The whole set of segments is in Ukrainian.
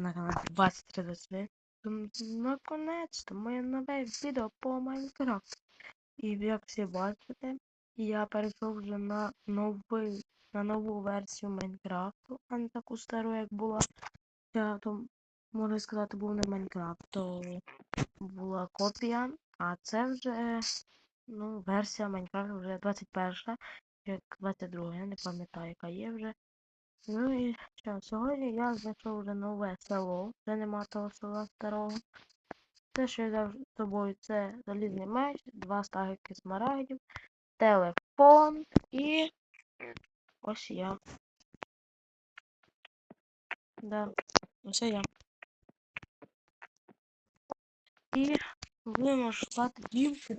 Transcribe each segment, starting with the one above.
на каналі 23 Наконець-то моє нове відео по Майнкрафту. І як всі бачите, я перейшов вже на новий, на нову версію Майнкрафту, а не таку стару, як була. Я то, можна сказати, був не Майнкрафт, то була копія, а це вже ну, версія Майнкрафту вже 21, як 22, я не пам'ятаю, яка є вже. Ну і що, сьогодні я знайшов вже нове село, вже нема того села старого. Те, що я взяв з собою, це залізний меч, два стагики смарагдів, телефон і ось я. Да, ось я. І будемо шукати дівки,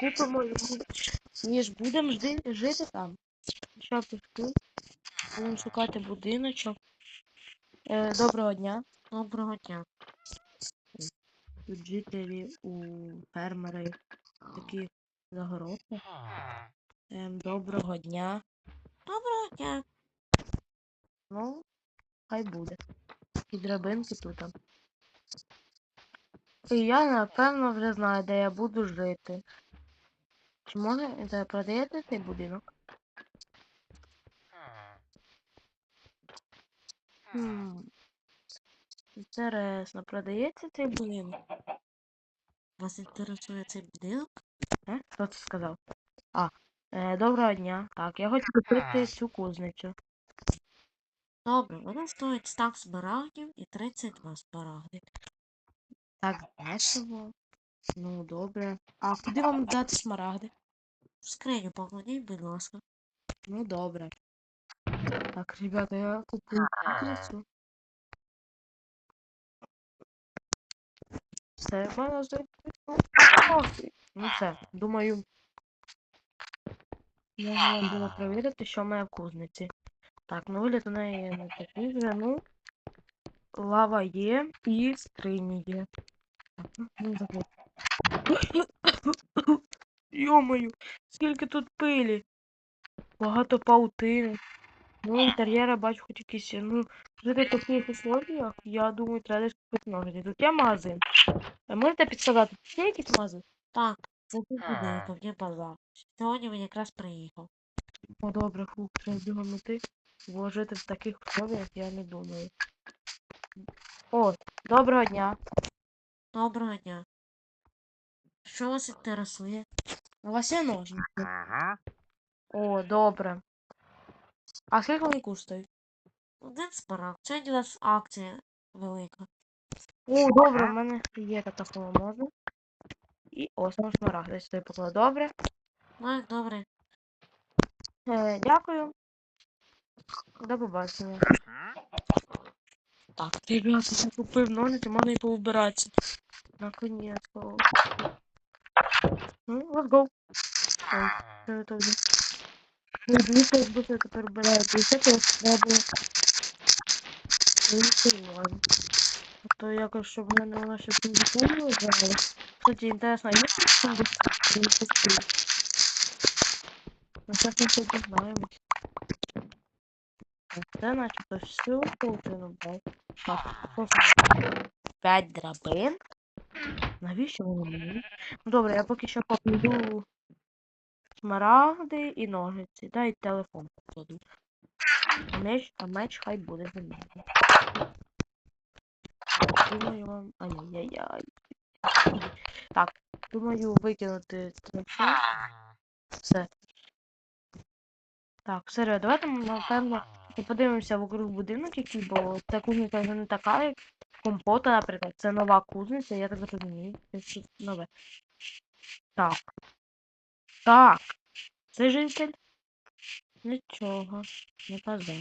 купимо йому. Ніж будемо жити там. Що пішки? Будемо шукати будиночок. Е, доброго дня. Доброго дня. Тут жителі у фермери такі загородки. Ем, доброго дня. Доброго дня. Ну, хай буде. І драбинки тут. І я, напевно, вже знаю, де я буду жити. Чи може продаєте цей будинок? Хм. Інтересно, продається цей будинок? Вас інтересує цей будинок? Е? Хто це сказав? А, е, доброго дня. Так, я хочу купити цю кузницю. Добре, вона стоїть стак смарагдів і 32 смарагди. Так, дешево. Ну, добре. А куди вам дати смарагди? В скриню покладіть, будь ласка. Ну, добре. Так, ребята, я куплю кузницю. Все, в мене вже. Ну все, думаю. Можна було перевірити, що мене в кузниці. Так, ну вигляд у неї не такий вже, ну. Лава є і скрині є. Так, ну, забудь. Йомаю, скільки тут пилі. Багато паутини. Ну, інтер'єра бачу хоч якісь. Ну, жити в таких условіях, я думаю, треба десь купити ножиці. Тут є магазин. А можете підсказати, тут є якийсь магазин? Так, це тут будинок, є базар. Сьогодні він якраз приїхав. О, добре, фу, треба бігом іти. Бо жити в таких условіях я не думаю. О, доброго дня. Доброго дня. Що вас інтересує? У вас є ножниці? О, добре. А скільки вони коштують? Один спарак. Сьогодні у нас акція велика. О, добре, в мене є така можна. І ось наш смарагд. Десь сюди поклав. Добре. Так, добре. Е, дякую. До побачення. Так, ребята, я купив ножниці, можна і повбиратися. Наконец-то. Ну, let's go. Ой, що это быстро тепер вбирається. І це теж треба. Ладно. А то якось, щоб мене вона ще кондиціонер вбирала. Кстати, інтересно, є тут кондиціонер? Ну, зараз ми це дізнаємось. Так, Це начебто всю паутину брав. Так, просто 5 драбин. Навіщо вони мені? Ну добре, я поки що покладу смарагди і ножиці. Дай телефон покладу. Меч, а меч хай буде за мене. Думаю вам. Ай-яй-яй. Так, думаю викинути телефон. Все. Так, серйозно, давайте ми, напевно подивимося вокруг будинок, який, бо ця кузниця вже не така, як компота, наприклад. Це нова кузниця, я так розумію. Це щось нове. Так. Так. Це житель? Нічого. Не казав.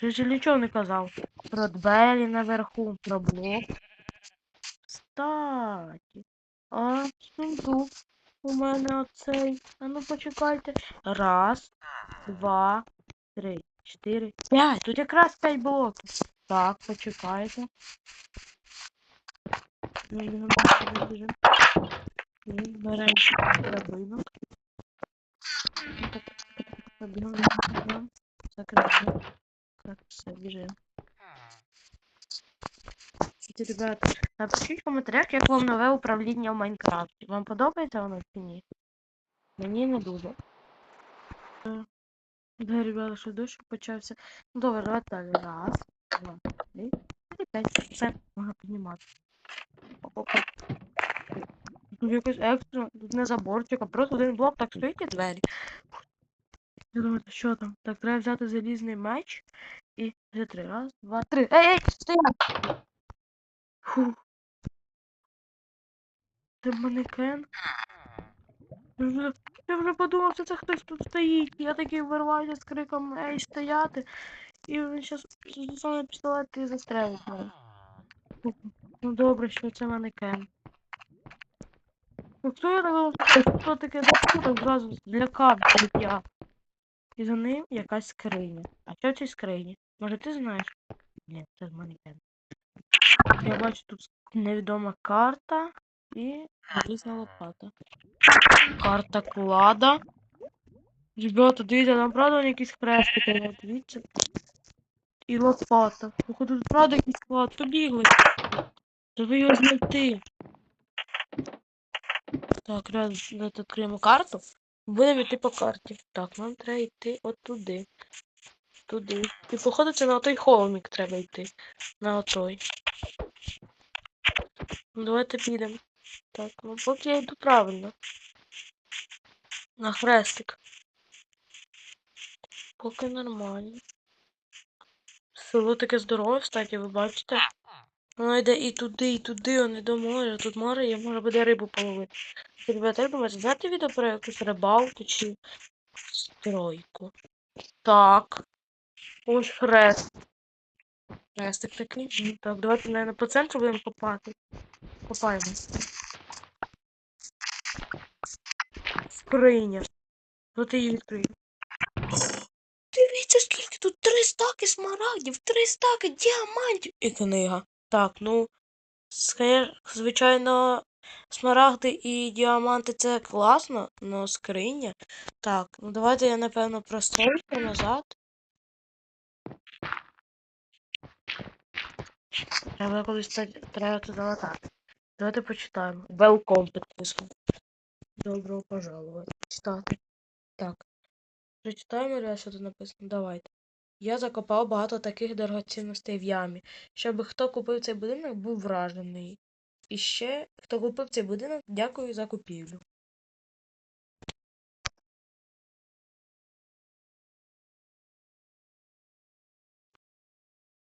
Житель нічого не казав. Про двері наверху, про блок. Кстати. А сундук у мене оцей. А ну почекайте. Раз, два, три, чотири, п'ять. Тут якраз п'ять блоків. Так, почекайте. Біжимо. Ну, драбинок. Ну, так, так, все, біжимо. Ребята, напишіть в коментарях, як вам нове управління в Майнкрафті. Вам подобається воно чи ні? Мені не дуже. Да, ребята, що дощ почався. Ну, добре, давайте далі. Раз, два, три, і п'ять. Все, можна піднімати. Тут якось екстра, тут не заборчик, а просто один блок, так стоїть і двері. Я думаю, що там? Так, треба взяти залізний меч і вже три. Раз, два, три. Ей, ей, стоять! Фу. Це манекен. Я вже, я вже подумав, що це хтось тут стоїть. Я такий вирвався з криком Ей, стояти. І він щас засуне пістолет і застрелить мене. Ну добре, що це манекен. Хто я так хто таке так зразу злякався, як я. І за ним якась скриня. А що в цій скрині? Може ти знаєш? Ні, це манекен. Я бачу тут невідома карта і залізна лопата. Карта клада. Ребята, дивіться, там правда якісь хрестики, дивіться. І лопата. Походу, тут правда якийсь клад. Побігли. Треба його знайти. Так, раз, відкриємо карту. Будемо йти по карті. Так, нам треба йти от туди. І походу це на той холмик треба йти. На отой. Ну, давайте підемо. Так, ну поки я йду правильно. На хрестик. Поки нормально. Село таке здорове, кстати, ви бачите? Воно йде і туди, і туди, не до моря. Тут море, є, може буде рибу половити. Ребята, як думаєте, знаєте відео про якусь рибалку чи стройку? Так. Ось хрест. Хрестик такий. Ну, Так, давайте, наверное, по центру будемо копати. Копаємо. Скриня. От її відкрию. Дивіться, скільки тут три стаки смарагдів, три стаки діамантів і книга. Так, ну, звичайно, смарагди і діаманти це класно, но скриня. Так, ну давайте я, напевно, прострелюся назад. Треба колись треба туди латати. Давайте почитаємо. Welcome підписку. Доброго пожаловать. Читати. Так. Прочитаємо, що тут написано. Давайте. Я закопав багато таких дорогоцінностей в ямі, щоб хто купив цей будинок, був вражений. І ще, хто купив цей будинок, дякую за купівлю.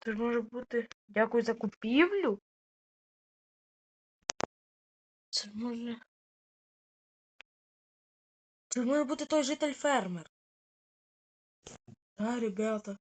Це ж може бути дякую за купівлю? Це ж може. Це ж може бути той житель фермер. Так, ребята.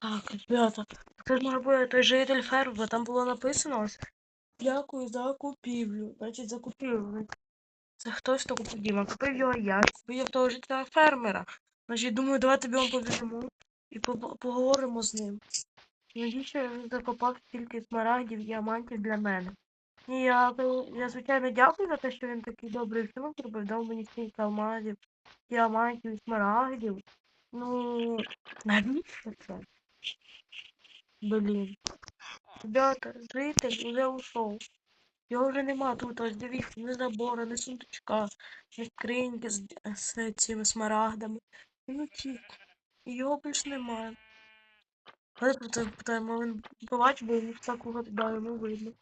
Так, ребята. Це ж може бути той житель фермер, бо там було написано ось. Дякую за купівлю. Значить, за купівлю. Це хтось, хто купив Діма. Купив його я, купив його того жителя фермера. Значить, думаю, давайте бігом побіжимо і поговоримо з ним. Навіщо він закопав стільки смарагдів, діамантів для мене? Ні, я, я звичайно дякую за те, що він такий добрий вчинок зробив, дав мені стільки алмазів, діамантів, і смарагдів. Ну, навіщо це? Блін. Ребята, житель уже ушов. Його вже нема тут, ось дивіться, ні забора, ні сундучка, ні скриньки з, з цими смарагдами. Він утік. Його більш немає. Давайте про це питаємо, він побачив, бо йому так да, йому видно.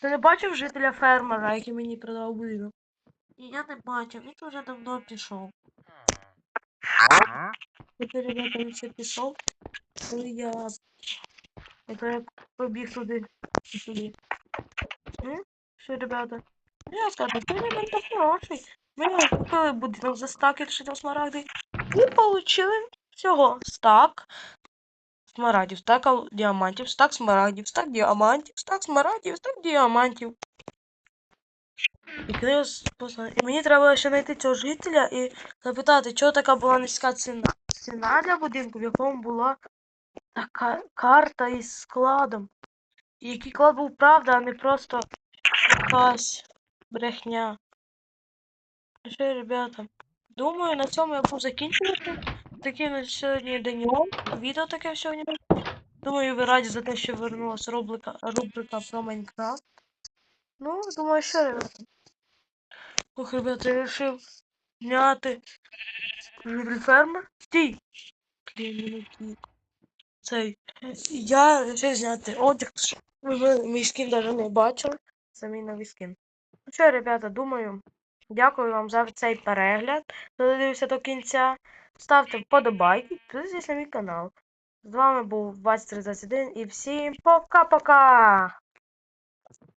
Ти не бачив жителя фермера, який мені продав будинок? Ні, я не бачив, він вже давно пішов. Тепер він ще пішов, коли я. Я побіг туди і. М? Що, ребята? Я скажу, не так хороший. Ми купили будинок за стак, якщо там смарагди. І получили всього стак смарагдів, стак діамантів, стак смарагдів, стак діамантів, стак смарагдів, стак діамантів. І коли І мені треба ще знайти цього жителя і запитати, чого така була низька ціна. Ціна для будинку, в якому була така карта із складом. І який клад був правда, а не просто якась брехня. Що, ребята, думаю, на цьому я буду закінчувати. Такий на сьогодні деньок. Відео таке сьогодні. Думаю, ви раді за те, що вернулася рубрика, рубрика про Майнкрафт. Ну, думаю, що, ребята. Ох, ребята, я вирішив зняти фермер. Стій! Блін, кіт. Цей. Я вирішив зняти одяг. Ви мій скін навіть не бачили. Це мій новий скін. Ну що, ребята, думаю, дякую вам за цей перегляд. Хто додивився до кінця. Ставте вподобайки, підписуйтесь на мій канал. З вами був 2321 і всім пока-пока!